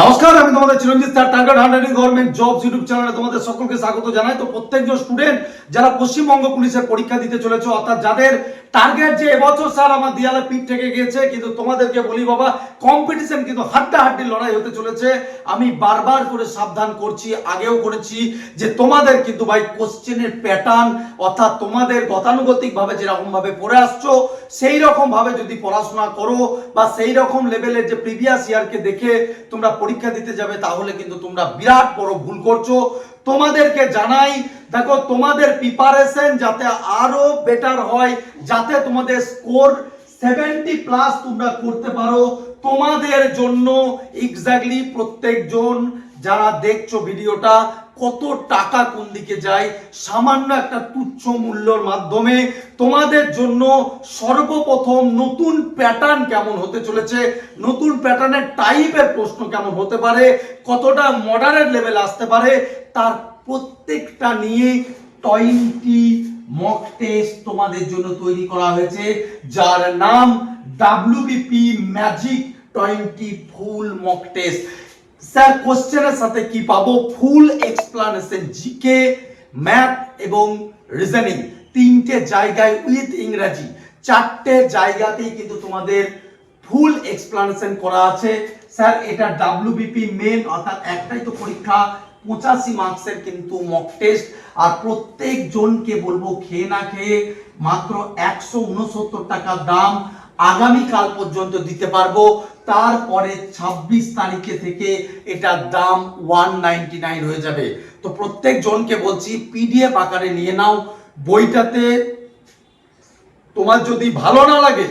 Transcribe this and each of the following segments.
নমস্কার, আমি তোমাদের Chiranjit sir, target hundred in government jobs YouTube চ্যানেলে তোমাদের সকলকে স্বাগত জানাই। তো প্রত্যেকজন স্টুডেন্ট যারা পশ্চিমবঙ্গ পুলিশের পরীক্ষা দিতে চলেছে, অর্থাৎ যাদের টার্গেট যে এবছর স্যার আমার দিয়ালে পিঠ থেকে গিয়েছে, কিন্তু তোমাদেরকে বলি বাবা কম্পিটিশন কিন্তু হাড্ডা হাড্ডি লড়াই হতে চলেছে। আমি বারবার করে সাবধান করছি, আগেও করেছি যে তোমাদের কিন্তু ভাই কোশ্চেনের প্যাটার্ন অর্থাৎ তোমাদের গতানুগতিক ভাবে যেরকম ভাবে পড়ে আসছো সেই রকম ভাবে যদি পড়াশোনা করো, বা সেই রকম লেভেলের যে প্রিভিয়াস ইয়ারকে দেখে তোমরা পরীক্ষা দিতে যাবে, তাহলে কিন্তু তোমরা বিরাট বড় ভুল করছ। তোমাদেরকে জানাই, দেখো, তোমাদের প্রিপারেশন যাতে আরও বেটার হয়, যাতে তোমাদের স্কোর সেভেন্টি প্লাস তোমরা করতে পারো। তোমাদের জন্য এক্স্যাক্টলি প্রত্যেকজন যারা দেখছ ভিডিওটা কত টাকা কোন দিকে যায়? সামান্য একটা তুচ্ছ মূল্যর মাধ্যমে তোমাদের জন্য সর্বপ্রথম নতুন প্যাটার্ন কেমন হতে চলেছে? নতুন প্যাটার্নের টাইপের প্রশ্ন কেমন হতে পারে? কতটা মডারেট লেভেল আসতে পারে? তার প্রত্যেকটা নিয়ে টোয়েন্টি মক টেস্ট তোমাদের জন্য তৈরি করা হয়েছে, যার নাম WBP magic twenty full mock test sir কোশ্চেনের সাথে কি পাবো? ফুল এক্সপ্লানেশন জিকে ম্যাথ এবং রিজনিং তিনটে জায়গায় উইথ ইংরাজি। চারটে জায়গাতেই কিন্তু তোমাদের ফুল এক্সপ্লানেশন করা আছে। স্যার এটা ডাব্লিউবিপি মেন অর্থাৎ একটাই তো পরীক্ষা, পঁচাশি মার্কসের কিন্তু মক টেস্ট আর প্রত্যেক জনকে বলব, খেয়ে না খেয়ে মাত্র একশো উনসত্তর টাকা দাম। আগামীকাল পর্যন্ত দিতে পারব। তারপরে ২৬ তারিখে থেকে এটার দাম ওয়ান হয়ে যাবে। তো প্রত্যেক জনকে বলছি, পিডিএফ আকারে নিয়ে নাও। বইটাতে তোমার যদি ভালো না লাগে,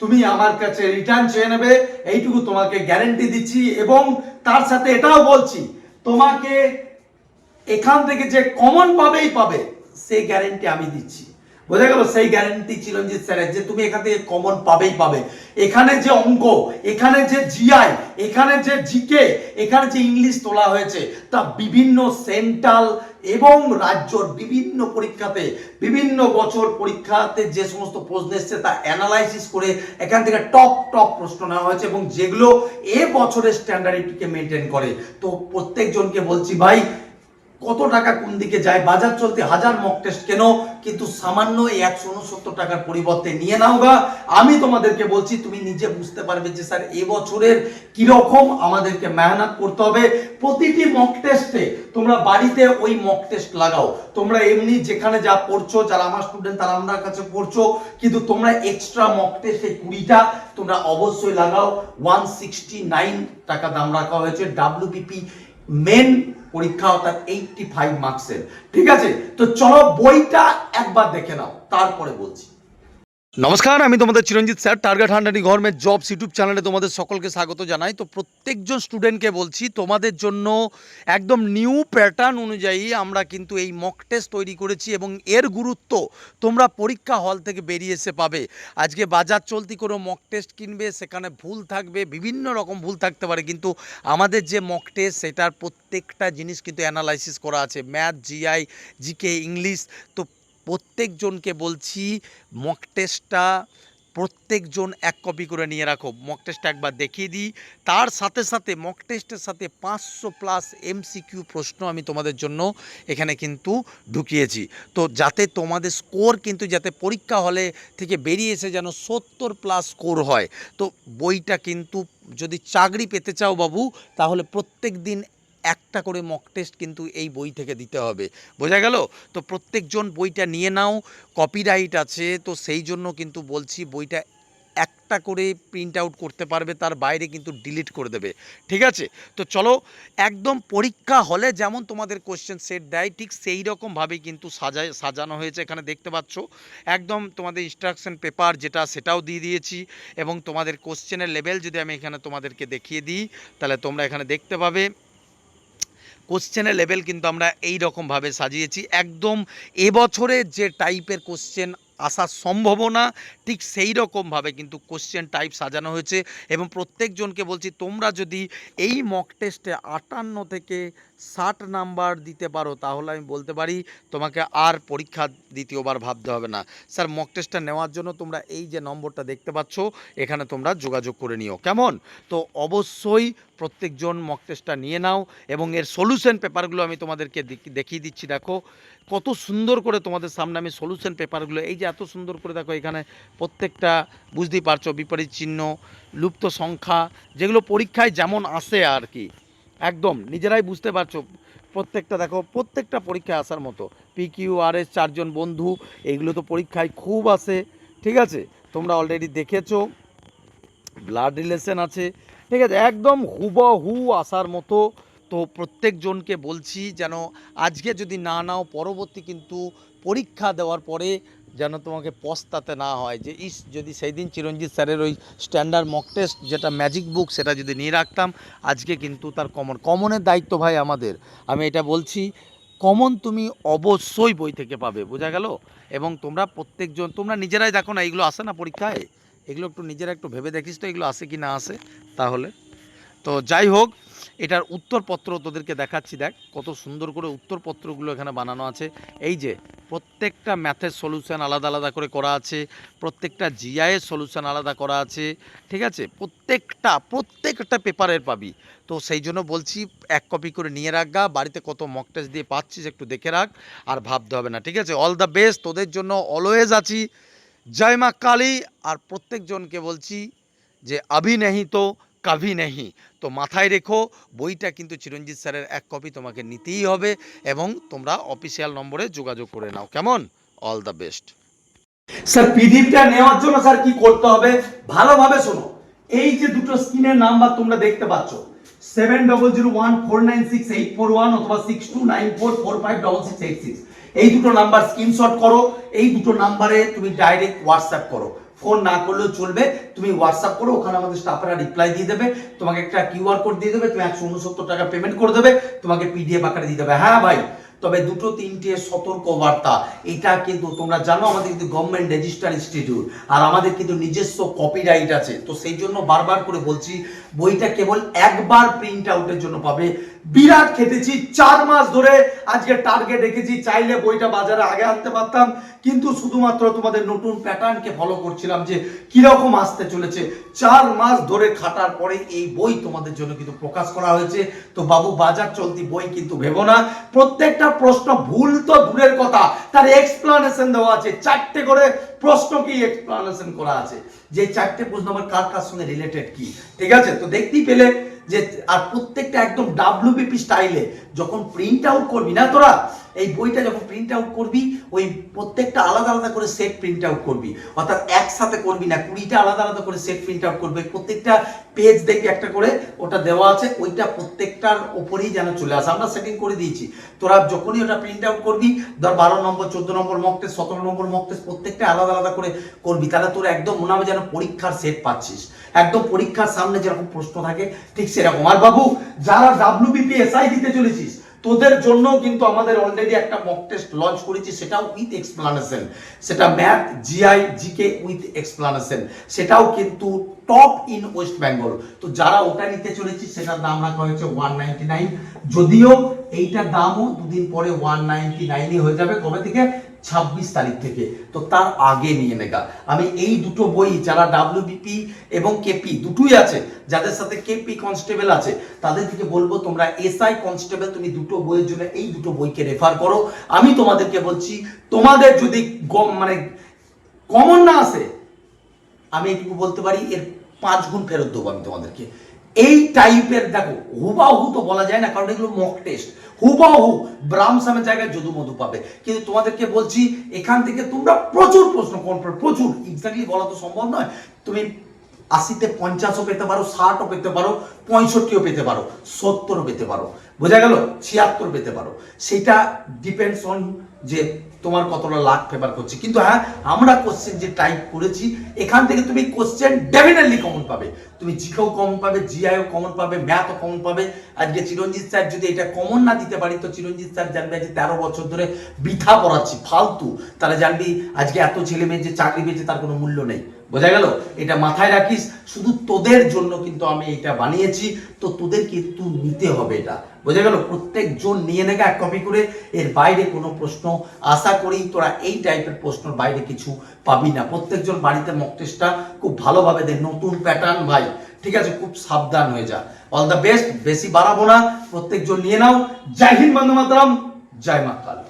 তুমি আমার কাছে রিটার্ন চেয়ে নেবে। এইটুকু তোমাকে গ্যারেন্টি দিচ্ছি এবং তার সাথে এটাও বলছি, তোমাকে এখান থেকে যে কমন পাবেই পাবে সেই গ্যারেন্টি আমি দিচ্ছি। বোঝা গেল সেই গ্যারেন্টি চিরঞ্জিত স্যারের যে তুমি এখান থেকে কমন পাবেই পাবে। এখানে যে অঙ্ক, এখানে যে জিআই এখানে যে জিকে এখানে যে ইংলিশ তোলা হয়েছে, তা বিভিন্ন সেন্ট্রাল এবং রাজ্যর বিভিন্ন পরীক্ষাতে, বিভিন্ন বছর পরীক্ষাতে যে সমস্ত প্রশ্ন এসছে তা অ্যানালাইসিস করে এখান থেকে টপ টপ প্রশ্ন নেওয়া হয়েছে এবং যেগুলো এ বছরের স্ট্যান্ডার্ডিটিকে মেনটেন করে। তো প্রত্যেকজনকে বলছি ভাই কত টাকা কোন দিকে যায়? বাজার চলতে হাজার মক টেস্ট কেন? কিন্তু সামান্য এই একশো উনসত্তর টাকার পরিবর্তে নিয়ে নাও গা। আমি তোমাদেরকে বলছি, তুমি নিজে বুঝতে পারবে যে স্যার এবছরের কীরকম আমাদেরকে মেহনত করতে হবে। প্রতিটি মক টেস্টে তোমরা বাড়িতে ওই মক টেস্ট লাগাও। তোমরা এমনি যেখানে যা পড়ছো, যারা আমার স্টুডেন্ট তারা আমার কাছে পড়ছো, কিন্তু তোমরা এক্সট্রা মক টেস্ট এই কুড়িটা তোমরা অবশ্যই লাগাও। ওয়ান সিক্সটি নাইন টাকা দাম রাখা হয়েছে। ডাব্লিউবিপি মেন পরীক্ষা অর্থাৎ এইটটি ফাইভ মার্কসের ঠিক আছে? তো চলো বইটা একবার দেখে নাও, তারপরে বলছি। নমস্কার, আমি তোমাদের Chiranjit sir, target hundred government jobs YouTube চ্যানেলে তোমাদের সকলকে স্বাগত জানাই। তো প্রত্যেকজন স্টুডেন্টকে বলছি, তোমাদের জন্য একদম নিউ প্যাটার্ন অনুযায়ী আমরা কিন্তু এই মক টেস্ট তৈরি করেছি এবং এর গুরুত্ব তোমরা পরীক্ষা হল থেকে বেরিয়ে এসে পাবে। আজকে বাজার চলতি কোনো মক টেস্ট কিনবে, সেখানে ভুল থাকবে, বিভিন্ন রকম ভুল থাকতে পারে, কিন্তু আমাদের যে মক টেস্ট, সেটার প্রত্যেকটা জিনিস কিন্তু অ্যানালাইসিস করা আছে। ম্যাথ, জিআই, জিকে, ইংলিশ, তো প্রত্যেকজনকে বলছি মক টেস্টটা প্রত্যেকজন এক কপি করে নিয়ে রাখো। মক টেস্টটা একবার দেখিয়ে দিই। তার সাথে সাথে মক টেস্টের সাথে পাঁচশো প্লাস এমসিকিউ প্রশ্ন আমি তোমাদের জন্য এখানে কিন্তু ঢুকিয়েছি। তো যাতে তোমাদের স্কোর কিন্তু যাতে পরীক্ষা হলে থেকে বেরিয়ে এসে যেন সত্তর প্লাস স্কোর হয়। তো বইটা কিন্তু যদি চাকরি পেতে চাও বাবু, তাহলে প্রত্যেক দিন একটা করে মক টেস্ট কিন্তু এই বই থেকে দিতে হবে। বোঝা গেল? তো প্রত্যেকজন বইটা নিয়ে নাও কপিরাইট আছে, তো সেই জন্য কিন্তু বলছি বইটা একটা করে প্রিন্ট আউট করতে পারবে, তার বাইরে কিন্তু ডিলিট করে দেবে। ঠিক আছে? তো চলো, একদম পরীক্ষা হলে যেমন তোমাদের কোশ্চেন সেট দেয়, ঠিক সেই রকমভাবেই কিন্তু সাজায়, সাজানো হয়েছে এখানে দেখতে পাচ্ছ। একদম তোমাদের ইনস্ট্রাকশন পেপার যেটা, সেটাও দিয়ে দিয়েছি এবং তোমাদের কোশ্চেনের লেভেল যদি আমি এখানে তোমাদেরকে দেখিয়ে দিই, তাহলে তোমরা এখানে দেখতে পাবে। কোশ্চেনের লেভেল কিন্তু আমরা এই রকমভাবে সাজিয়েছি। একদম এবছরের যে টাইপের কোশ্চেন আসার সম্ভাবনা ঠিক সেই রকমভাবে কিন্তু কোশ্চেন টাইপ সাজানো হয়েছে এবং প্রত্যেকজনকে বলছি, তোমরা যদি এই মক টেস্টে আটান্ন থেকে ষাট নাম্বার দিতে পারো, তাহলে আমি বলতে পারি তোমাকে আর পরীক্ষা দ্বিতীয়বার ভাবতে হবে না। স্যার মক টেস্টটা নেওয়ার জন্য তোমরা এই যে নম্বরটা দেখতে পাচ্ছ, এখানে তোমরা যোগাযোগ করে নিও। কেমন? তো অবশ্যই প্রত্যেকজন মক টেস্টটা নিয়ে নাও এবং এর সলিউশন পেপারগুলো আমি তোমাদেরকে দেখ- দেখিয়ে দিচ্ছি। দেখো, কত সুন্দর করে তোমাদের সামনে আমি সলিউশন পেপারগুলো এই যে এত সুন্দর করে দেখো এখানে প্রত্যেকটা বুঝতেই পারছ, বিপরীত চিহ্ন, লুপ্ত সংখ্যা, যেগুলো পরীক্ষায় যেমন আসে আর কি। একদম, নিজেরাই বুঝতে পারছ, প্রত্যেকটা দেখো, প্রত্যেকটা পরীক্ষায় আসার মতো। পি কিউ আর এস চারজন বন্ধু এইগুলো তো পরীক্ষায় খুব আসে, ঠিক আছে? তোমরা অলরেডি দেখেছ ব্লাড রিলেশন আছে, ঠিক আছে? একদম হুবহু আসার মতো। তো প্রত্যেকজনকে বলছি যেন আজকে যদি না নাও, পরবর্তী কিন্তু পরীক্ষা দেওয়ার পরে যেন তোমাকে পস্তাতে না হয় যে, ইস, যদি সেই দিন চিরঞ্জিত স্যারের ওই স্ট্যান্ডার্ড মক টেস্ট যেটা ম্যাজিক বুক সেটা যদি নিয়ে রাখতাম, আজকে কিন্তু তার কমন কমনের দায়িত্ব ভাই আমাদের। আমি এটা বলছি, কমন তুমি অবশ্যই বই থেকে পাবে, বোঝা গেল? এবং তোমরা প্রত্যেকজন, তোমরা নিজেরাই দেখো না এইগুলো আসে না পরীক্ষায়? এগুলো একটু নিজেরা একটু ভেবে দেখিস তো, এগুলো আসে কি না আসে? তাহলে তো যাই হোক, এটার উত্তরপত্র তোদেরকে দেখাচ্ছি, দেখ কত সুন্দর করে উত্তরপত্রগুলো এখানে বানানো আছে। এই যে প্রত্যেকটা ম্যাথের সলিউশান আলাদা আলাদা করে করা আছে, প্রত্যেকটা জিআইয়ের সলিউশান আলাদা করা আছে, ঠিক আছে? প্রত্যেকটা প্রত্যেকটা পেপারের পাবি। তো সেই জন্য বলছি, এক কপি করে নিয়ে রাখগা বাড়িতে কত মক টেস্ট দিয়ে পাচ্ছিস একটু দেখে রাখ, আর ভাবতে হবে না, ঠিক আছে? অল দ্য বেস্ট তোদের জন্য অলওয়েজ আছি। জয় মা কালী, আর প্রত্যেকজনকে বলছি যে আভি কাভি নেহি। তো মাথায় রেখো, বইটা কিন্তু চিরঞ্জিত স্যারের এক কপি, তোমাকে নিতেই হবে এবং তোমরা অফিসিয়াল নম্বরে যোগাযোগ করে নাও। কেমন? অল দ্য বেস্ট স্যার পিডিএফটা নেওয়ার জন্য স্যার কি করতে হবে? ভালোভাবে শোনো। এই যে দুটো স্ক্রিনের নাম্বার তোমরা দেখতে পাচ্ছ seven double zero one four nine six eight four one অথবা six two nine four four five double six eight six এই দুটো নাম্বার স্ক্রিনশট করো, এই দুটো নাম্বারে তুমি ডাইরেক্ট হোয়াটসঅ্যাপ করো। ফোন না করলেও চলবে। তুমি হোয়াটসঅ্যাপ করো, ওখানে আমাদের স্টাফেরা রিপ্লাই দিয়ে দেবে। তোমাকে একটা কিউআর কোড দিয়ে দেবে, তুমি একশো উনসত্তর টাকা পেমেন্ট করে দেবে, তোমাকে পিডিএফ আকারে দিয়ে দেবে। হ্যাঁ ভাই, তবে দুটো তিনটে সতর্ক বার্তা এটা কিন্তু তোমরা জানো, আমাদের কিন্তু গভর্নমেন্ট রেজিস্টার ইনস্টিটিউট আর আমাদের কিন্তু নিজস্ব কপিরাইট আছে। তো সেই জন্য বারবার করে বলছি বইটা কেবল একবার প্রিন্ট আউটের জন্য পাবে। বিরাট খেটেছি, চার মাস ধরে আজকে টার্গেট রেখেছি চাইলে বইটা বাজারে আগে আনতে পারতাম। কিন্তু শুধুমাত্র তোমাদের নতুন প্যাটার্নকে ফলো করছিলাম যে কীরকম আসতে চলেছে। চার মাস ধরে খাটার পরে এই বই তোমাদের জন্য কিন্তু প্রকাশ করা হয়েছে। তো বাবু, বাজার চলতি বই কিন্তু ভেবো না। প্রত্যেকটা প্রশ্ন ভুল তো দূরের কথা। তার এক্সপ্লানেশন দেওয়া আছে। চারটে করে প্রশ্ন কি এক্সপ্লানেশন করা আছে। যে চারটে প্রশ্ন আমার কার কার সঙ্গে রিলেটেড কি? ঠিক আছে? তো দেখতেই পেলে যে আর প্রত্যেকটা একদম ডাব্লিউবিপি স্টাইলে যখন প্রিন্ট আউট করবি না তোরা, এই বইটা যখন প্রিন্ট আউট করবি, ওই প্রত্যেকটা আলাদা আলাদা করে সেট প্রিন্ট আউট করবি। অর্থাৎ একসাথে করবি না, কুড়িটা আলাদা আলাদা করে সেট প্রিন্ট আউট করবে। প্রত্যেকটা পেজ দেখবি একটা করে, ওটা দেওয়া আছে, ওইটা প্রত্যেকটার ওপরেই যেন চলে আসে। আমরা সেটিং করে দিয়েছি। তোরা যখনই ওটা প্রিন্ট আউট করবি, ধর বারো নম্বর, চোদ্দ নম্বর মক টেস্ট সতেরো নম্বর মক টেস্ট প্রত্যেকটা আলাদা আলাদা করে করবি, তাহলে তোর একদম মনে হবে যেন পরীক্ষার সেট পাচ্ছিস। একদম পরীক্ষার সামনে যেরকম প্রশ্ন থাকে, ঠিক সেরকম। আর বাবু, যারা ডাব্লিউবিপি এসআই দিতে চলেছিস তোদের জন্য কিন্তু আমাদের অলরেডি একটা মক টেস্ট লঞ্চ করেছি, সেটাও উইথ এক্সপ্লানেশন সেটা math GI GK with explanation সেটাও কিন্তু টপ ইন ওয়েস্ট বেঙ্গল তো যারা ওটা নিতে চলেছি, সেটার দাম রাখা হয়েছে ওয়ান নাইনটি নাইন যদিও এইটার দামও দুদিন পরে ওয়ান নাইনটি নাইনই হয়ে যাবে। কবে থেকে ছাব্বিশ তারিখ থেকে। তো তার আগে নিয়ে নেগা। আমি এই দুটো বই যারা ডাব্লিউবিপি এবং কেপি দুটোই আছে, যাদের সাথে কেপি কনস্টেবল আছে, তাদের থেকে বলব তোমরা এসআই কনস্টেবল তুমি দুটো বইয়ের জন্য এই দুটো বইকে রেফার করো। আমি তোমাদেরকে বলছি, তোমাদের যদি মানে কমন না আসে, আমি এটুকু বলতে পারি, এর পাঁচ গুণ ফেরত দেবো আমি তোমাদেরকে। এই টাইপের দেখো, হুবাহু তো বলা যায় না, কারণ এগুলো মক টেস্ট হুবাহু ব্রাহ্মসামের জায়গায় যদু মধু পাবে। কিন্তু তোমাদেরকে বলছি, এখান থেকে তোমরা প্রচুর প্রশ্ন করবে প্রচুর। এক্স্যাক্টলি বলা তো সম্ভব নয়। তুমি আশিতে পঞ্চাশও পেতে পারো, ষাটও পেতে পারো, পঁয়ষট্টিও পেতে পারো, সত্তরও পেতে পারো। বোঝা গেল? ছিয়াত্তর পেতে পারো। সেটা ডিপেন্ডস অন যে তোমার কতটা লাখ ফেভার করছে। কিন্তু হ্যাঁ আমরা কোশ্চেন যে টাইপ করেছি, এখান থেকে তুমি কোশ্চেন ডেফিনেটলি কমন পাবে। তুমি জিকেও কমন পাবে জিআইও কমন পাবে ম্যাথও কমন পাবে। আজকে চিরঞ্জিত স্যার যদি এটা কমন না দিতে পারি, তো চিরঞ্জিত স্যার জানবে যে তেরো বছর ধরে বৃথা পড়াচ্ছি, ফালতু। তাহলে জানবি আজকে এত ছেলে মেয়ে যে চাকরি পেয়েছে, তার কোনো মূল্য নেই। বোঝা গেল? এটা মাথায় রাখিস, শুধু তোদের জন্য কিন্তু আমি এটা বানিয়েছি, তো তোদের কিন্তু নিতে হবে এটা। বোঝা গেল? প্রত্যেকজন নিয়ে নেবে এক কপি করে, এর বাইরে কোনো প্রশ্ন আশা করি তোরা এই টাইপের প্রশ্নের বাইরে কিছু পাবি না। প্রত্যেকজন বাড়িতে মক টেস্টটা খুব ভালোভাবে দে, নতুন প্যাটার্ন ভাই। ঠিক আছে? খুব সাবধান হয়ে যা। অল দ্য বেস্ট বেশি বাড়াবো না। প্রত্যেকজন নিয়ে নাও। জয় হিন্দ বন্দে মাতরম। জয় মা কালী।